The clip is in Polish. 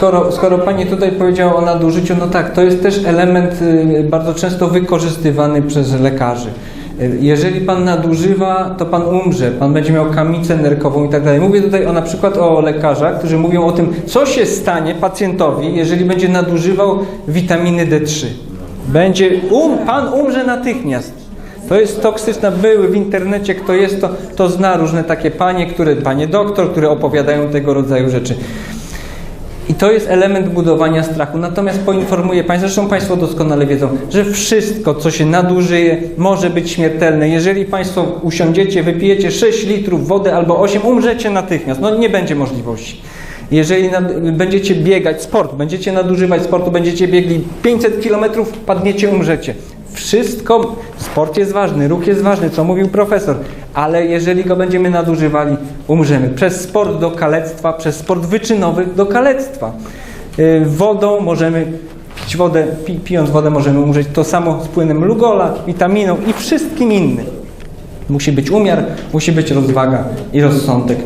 skoro, skoro Pani tutaj powiedziała o nadużyciu, no tak, to jest też element y, bardzo często wykorzystywany przez lekarzy. Y, Jeżeli Pan nadużywa, to Pan umrze, Pan będzie miał kamicę nerkową i tak dalej. Mówię tutaj o, na przykład o lekarzach, którzy mówią o tym, co się stanie pacjentowi, jeżeli będzie nadużywał witaminy D3. Będzie, um, Pan umrze natychmiast. To jest toksyczna, były w internecie, kto jest to, to zna różne takie panie, które, panie doktor, które opowiadają tego rodzaju rzeczy. I to jest element budowania strachu. Natomiast poinformuję Państwa, zresztą Państwo doskonale wiedzą, że wszystko, co się nadużyje, może być śmiertelne. Jeżeli Państwo usiądziecie, wypijecie 6 litrów wody albo 8, umrzecie natychmiast. No nie będzie możliwości. Jeżeli będziecie biegać, sport, będziecie nadużywać sportu, będziecie biegli 500 kilometrów, padniecie, umrzecie. Wszystko, sport jest ważny, ruch jest ważny, co mówił profesor, ale jeżeli go będziemy nadużywali, umrzemy. Przez sport do kalectwa, przez sport wyczynowy do kalectwa. Yy, Wodą możemy pić wodę, pi, pijąc wodę możemy umrzeć. To samo z płynem Lugola, witaminą i wszystkim innym. Musi być umiar, musi być rozwaga i rozsądek.